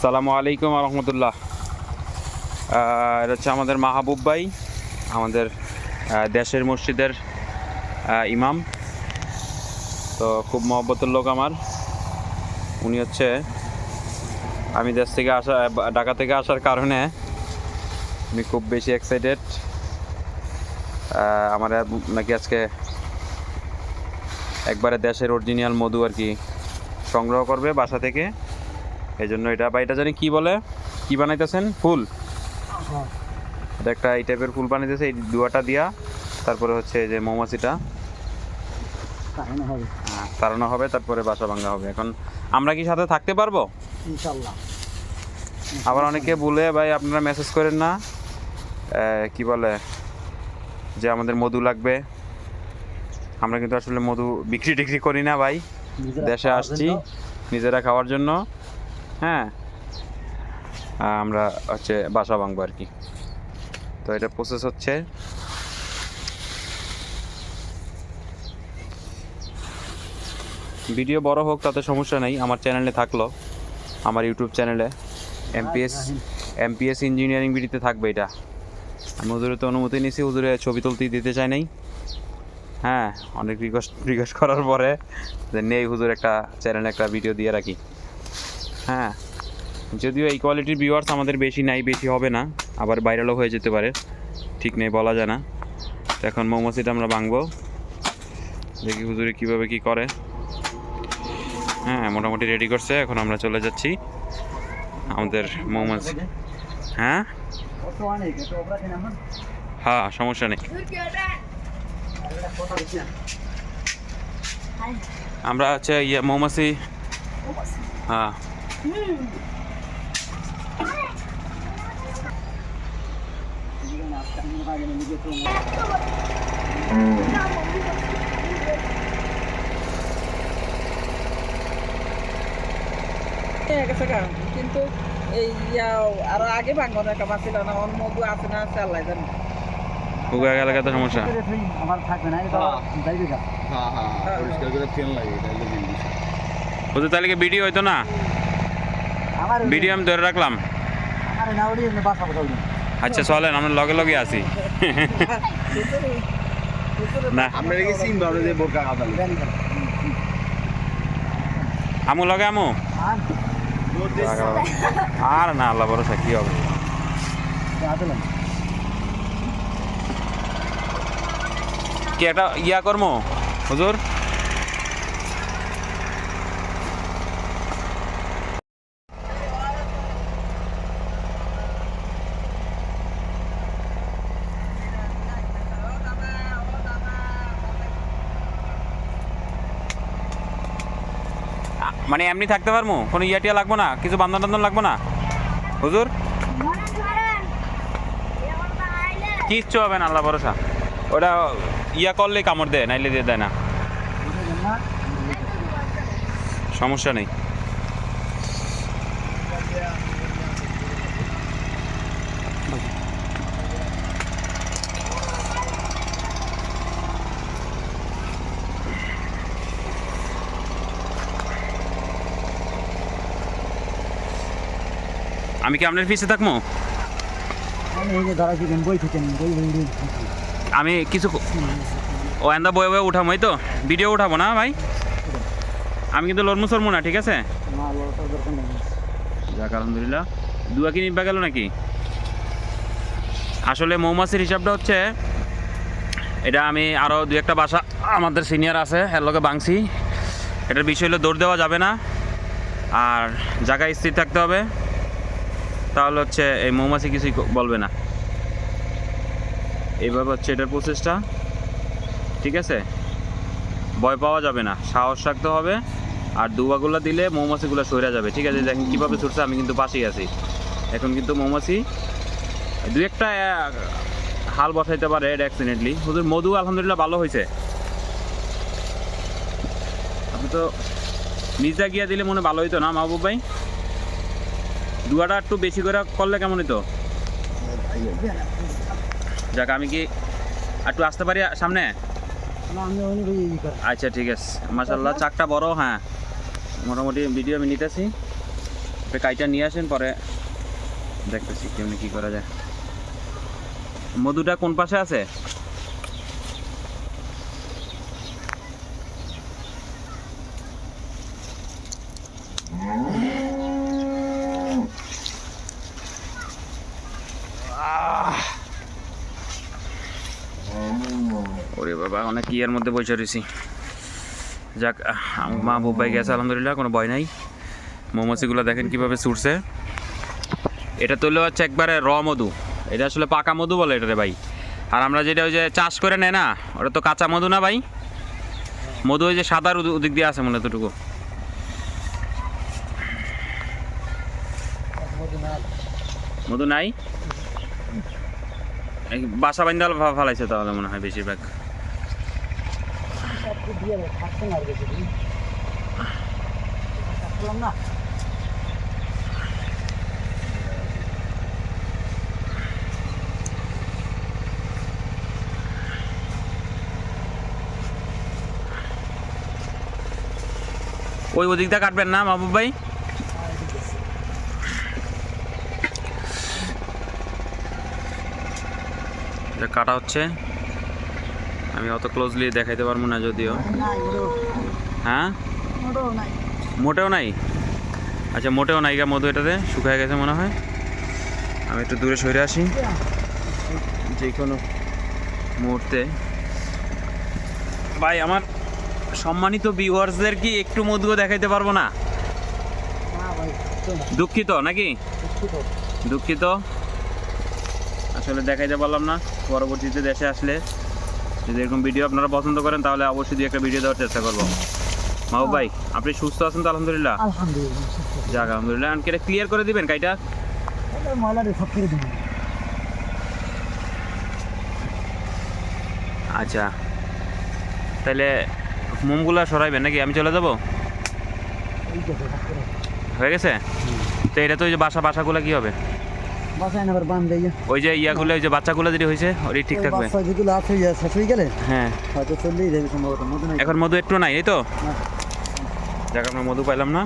আসসালামু আলাইকুম রহমতুল্লাহ এটা হচ্ছে আমাদের মাহবুব ভাই, আমাদের দেশের মসজিদের ইমাম। তো খুব মহব্বতের লোক আমার। উনি হচ্ছে, আমি দেশ থেকে আসা, ঢাকা থেকে আসার কারণে আমি খুব বেশি এক্সাইটেড আমার নাকি আজকে একবারে দেশের অরিজিনাল মধু আর কি সংগ্রহ করবে বাসা থেকে। এই জন্য এটা বা এটা জানি কি বলে? কি বানাইতেছেন? ফুল? এটা একটা এই টাইপের ফুল বানাইতেছে এই দুয়াটা দিয়া। তারপরে হচ্ছে এই যে মৌমাছিটা। তাড়ানো হবে। তারপরে বাসা ভাঙা হবে। এখন আমরা কি সাথে থাকতে পারব? ইনশাল্লাহ। আবার অনেকে বলে ভাই আপনারা মেসেজ করেন না। কি বলে? যে আমাদের মধু লাগবে। আমরা কিন্তু আসলে মধু বিক্রি টিক্রি করি না ভাই। দেশে আসছি নিজেরা খাওয়ার জন্য। হ্যাঁ। আমরা হচ্ছে বাসা ভাঙবো আর কি। তো এটা প্রসেস হচ্ছে। ভিডিও বড় হোক, তাতে সমস্যা নেই। আমার চ্যানেলে থাকল। আমার ইউটিউব চ্যানেলে। এমপিএস এমপিএস ইঞ্জিনিয়ারিং ভিডিওতে থাকবে এটা। আমি হুজুরে তো অনুমতি নিয়েছি। হুজুরে ছবি তুলতে দিতে চাই নাই। হ্যাঁ অনেক রিকোয়েস্ট রিকোয়েস্ট করার পরে যে নেই হুজুর একটা চ্যানেলে একটা ভিডিও দিয়ে রাখি। হ্যাঁ যদিও এই কোয়ালিটির ভিউয়ার্স আমাদের বেশি নাই, বেশি হবে না, আবার ভাইরালও হয়ে যেতে পারে, ঠিক নেই, বলা যায় না। তো এখন মৌমাছিটা আমরা ভাঙবো, দেখি হুজুরে কীভাবে কি করে। হ্যাঁ মোটামুটি রেডি করছে, এখন আমরা চলে যাচ্ছি আমাদের মৌমাছি হ্যাঁ? হ্যাঁ সমস্যা নেই। আমরা হচ্ছে ইয়ে মৌমাছি হ্যাঁ হয়ে। কিন্তু এই আরও আগে ভাঙন একটা মাছিল না অন্য মধু আছে না আছে আল্লাহ জানে হুগা গেলে কত সমস্যা। আমার থাকবে না এটা যাইবে গা হ্যাঁ হ্যাঁ পরিষ্কার করে তেল লাগে এটা হলো বিষয় হুজুর তাহলে ভিডিও হইতো না? আমি ধরে রাখলাম। আচ্ছা চলেন আমরা লগে লগে না। না আমু লগে আমু? আর আর না আল্লাহ ভরসা কি হবে? কি একটা ইয়া করমো হুজুর? মানে এমনি থাকতে পারব কোনো ইয়াটিয়া লাগবো না? কিছু বান্ধন টান্ধন লাগবো না? হুজুর? কিচ্ছু হবে না, আল্লাহ ভরসা। ওটা ইয়া করলেই কামড় দেয়, নাইলে দিয়ে দেয় না। সমস্যা নেই। আমি কি আপনার পিছিয়ে থাকব? আমি কিছু ও এন্দা বয়ে বয়ে উঠামো এই তো। ভিডিও উঠাবো না ভাই? আমি কিন্তু লড়মু সরমু না ঠিক আছে? না লড়ার দরকার নেই। যাক আলহামদুলিল্লাহ। দুয়া কি নিবা গেল নাকি? আসলে মৌমাছির হিসাবটা হচ্ছে এটা আমি আরও দু একটা বাসা আমাদের সিনিয়র আছে এর লগে বাংছি। এটার বিষয় হলো দৌড় দেওয়া যাবে না আর জায়গায় স্থির থাকতে হবে। তাহলে হচ্ছে এই মৌমাছি কিছুই বলবে না। এইভাবে হচ্ছে এটার প্রসেসটা ঠিক আছে? ভয় পাওয়া যাবে না। সাহস রাখতে হবে। আর দুবাগুলো দিলে মৌমাছিগুলো সরে যাবে, ঠিক আছে? দেখেন কীভাবে ছুটছে, আমি কিন্তু পাশেই আছি। এখন কিন্তু মৌমাছি দু একটা হাল বসাইতে পারে অ্যাক্সিডেন্টলি হুজুর, মধু আলহামদুলিল্লাহ ভালো হয়েছে আপনি তো নিজে গিয়া দিলে মনে ভালো হইতো না, মাহবুব ভাই? দুয়াটা একটু বেশি করে করলে কেমন হইতো? যাক আমি কি একটু আসতে পারি সামনে? আচ্ছা ঠিক আছে। মাশাল্লাহ চাকটা বড় হ্যাঁ। মোটামুটি ভিডিও আমি নিতেছি। কাইটা নিয়ে আসেন পরে দেখতেছি কেমনি কি করা যায়। মধুটা কোন পাশে আছে? ওরে বাবা অনেক ইয়ের মধ্যে বসে রয়েছি। যাক, মা বুবাই গেছে, আলহামদুলিল্লাহ, কোনো ভয় নাই। মৌমাছিগুলো দেখেন কীভাবে ছুটছে। এটা তো হলো হচ্ছে একবারে র মধু। এটা আসলে পাকা মধু বলে এটারে ভাই। আর আমরা যেটা ওই যে চাষ করে নেয় না, ওটা তো কাঁচা মধু না ভাই। মধু ওই যে সাদার ওদিক দিয়ে আছে মনে এতটুকু। মধু নাই? বাসা বান্ধাল ফালাইছে তাহলে মনে হয় বেশিরভাগ। সব দিয়ে থাকছে না আর বেশি দিন। থাকলাম না। ওই ওদিকটা কাটবেন না, মাহবুব ভাই? কাটা হচ্ছে। আমি অত ক্লোজলি দেখাইতে পারব না যদিও। হ্যাঁ? মোটেও নাই। আচ্ছা মোটেও নাই গা মধু এটাতে? শুকায় গেছে মনে হয়। আমি একটু দূরে সরে আসি। যে কোনো মুহূর্তে। ভাই আমার সম্মানিত ভিউয়ার্সদের কি একটু মধুও দেখাইতে পারব না। দুঃখিত নাকি? দুঃখিত। দুঃখিত। আসলে দেখাইতে পারলাম না। পরবর্তীতে দেশে আসলে যদি এরকম ভিডিও আপনারা পছন্দ করেন তাহলে অবশ্যই দুই একটা ভিডিও দেওয়ার চেষ্টা করব। মাহবুব ভাই আপনি সুস্থ আছেন তো আলহামদুলিল্লাহ? আলহামদুলিল্লাহ যাক আলহামদুলিল্লাহ। আর এটা ক্লিয়ার করে দিবেন কাইটা? সব করে আচ্ছা তাহলে মোমগুলা সরাইবেন নাকি? আমি চলে যাব? হয়ে গেছে? তো এটা তো ওই যে বাসা বাসাগুলো কি হবে? বাসায় না আবার বান দিয়ে ওই যে ইয়াগুলো ওই যে বাচ্চাগুলো যেটি হয়েছে ওই ঠিক থাকবে। বাচ্চা যেগুলো আছে ইয়ে শেষ হয়ে গেলে হ্যাঁ। হয়তো চললেই যাবে সম্ভবত মতো নাই। এখন মধু একটু নাই এই তো। যাক আমরা মধু পাইলাম না।